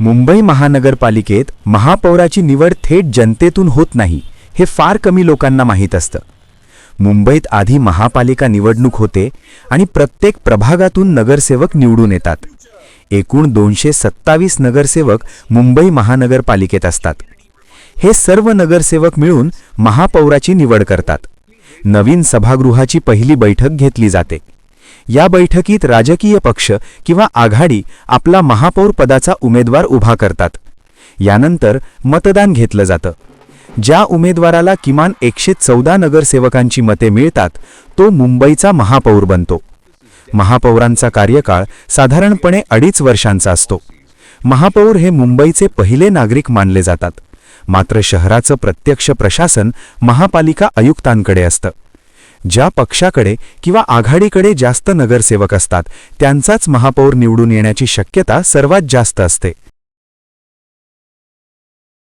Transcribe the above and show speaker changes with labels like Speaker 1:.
Speaker 1: मुंबई महानगरपालिकेत महापौराची निवड थेट जनतेतून होत नाही हे फार कमी लोकांना माहीत असतं. मुंबईत आधी महापालिका निवडणूक होते आणि प्रत्येक प्रभागातून नगरसेवक निवडून येतात. एकूण दोनशे सत्तावीस नगरसेवक मुंबई महानगरपालिकेत असतात. हे सर्व नगरसेवक मिळून महापौराची निवड करतात. नवीन सभागृहाची पहिली बैठक घेतली जाते. या बैठकीत राजकीय पक्ष किंवा आघाडी आपला महापौर पदाचा उमेदवार उभा करतात. यानंतर मतदान घेतलं जातं. ज्या उमेदवाराला किमान एकशे चौदा नगरसेवकांची मते मिळतात तो मुंबईचा महापौर बनतो. महापौरांचा कार्यकाळ साधारणपणे अडीच वर्षांचा असतो. महापौर हे मुंबईचे पहिले नागरिक मानले जातात. मात्र शहराचं प्रत्यक्ष प्रशासन महापालिका आयुक्तांकडे असतं. ज्या पक्षाकडे किंवा आघाडीकडे जास्त नगरसेवक असतात त्यांचाच महापौर निवडून येण्याची शक्यता सर्वात जास्त असते.